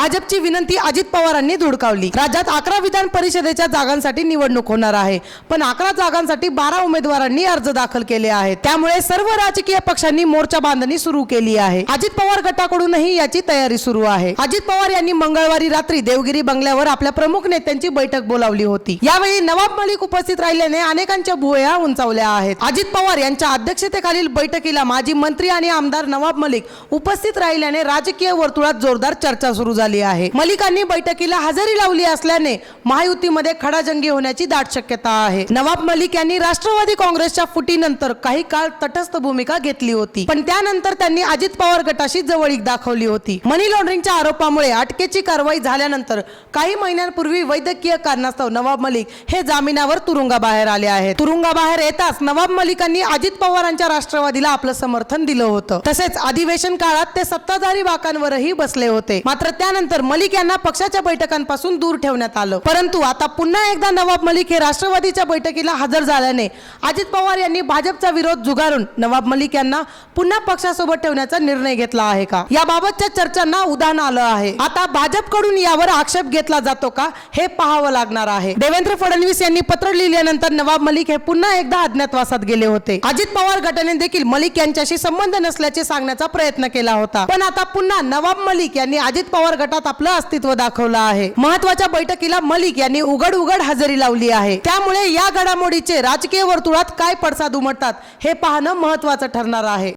भाजपची विनंती अजित पवारांनी धुडकावली. राज्यात अकरा विधान परिषदेच्या जागांसाठी निवडणूक होणार आहे. पण अकरा जागांसाठी बारा उमेदवारांनी अर्ज दाखल केले आहेत. त्यामुळे सर्व राजकीय पक्षांनी मोर्चा बांधणी सुरू केली आहे. अजित पवार गटाकडूनही याची तयारी सुरू आहे. अजित पवार यांनी मंगळवारी रात्री देवगिरी बंगल्यावर आपल्या प्रमुख नेत्यांची बैठक बोलावली होती. यावेळी नवाब मलिक उपस्थित राहिल्याने अनेकांच्या भुवया उंचावल्या आहेत. अजित पवार यांच्या अध्यक्षतेखालील बैठकीला माजी मंत्री आणि आमदार नवाब मलिक उपस्थित राहिल्याने राजकीय वर्तुळात जोरदार चर्चा सुरू झाली. आहे. मलिकांनी बैठकीला हजेरी लावली असल्याने महायुतीमध्ये खडाजंगी होण्याची दाट शक्यता आहे. नवाब मलिक यांनी राष्ट्रवादी काँग्रेसच्या फुटीनंतर काही काळ तटस्थ भूमिका घेतली होती. पण त्यानंतर त्यांनी अजित पवार गटाशी जवळीक दाखवली होती. मनी लॉन्ड्रिंगच्या आरोपामुळे अटकेची कारवाई झाल्यानंतर काही महिन्यांपूर्वी वैद्यकीय कारणास्तव नवाब मलिक हे जामिनावर तुरुंगाबाहेर आले आहेत. तुरुंगाबाहेर येताच नवाब मलिकांनी अजित पवारांच्या राष्ट्रवादीला आपलं समर्थन दिलं होतं. तसेच अधिवेशन काळात ते सत्ताधारी बाकांवरही बसले होते. मात्र त्यानंतर मलिक यांना पक्षाच्या बैठकांपासून दूर ठेवण्यात आलं. परंतु आता पुन्हा एकदा नवाब मलिक हे राष्ट्रवादीच्या बैठकीला हजर झाल्याने अजित पवार यांनी भाजपचा विरोध जुगारून नवाब मलिक यांना पुन्हा पक्षासोबत ठेवण्याचा निर्णय घेतला आहे का? याबाबतच्या चर्चांना उदाहरण आलं आहे. आता भाजपकडून यावर आक्षेप घेतला जातो का हे पाहावं लागणार आहे. देवेंद्र फडणवीस यांनी पत्र लिहिल्यानंतर नवाब मलिक हे पुन्हा एकदा अज्ञातवासात गेले होते. अजित पवार गटाने देखील मलिक यांच्याशी संबंध नसल्याचे सांगण्याचा प्रयत्न केला होता. पण आता पुन्हा नवाब मलिक यांनी अजित पवार गटात आपलं अस्तित्व दाखवलं आहे. महत्त्वाच्या बैठकीला मलिक यांनी उघड उघड हजेरी लावली आहे. त्यामुळे या घडामोडीचे राजकीय वर्तुळात काय पडसाद उमटतात हे पाहणं महत्वाचं ठरणार आहे.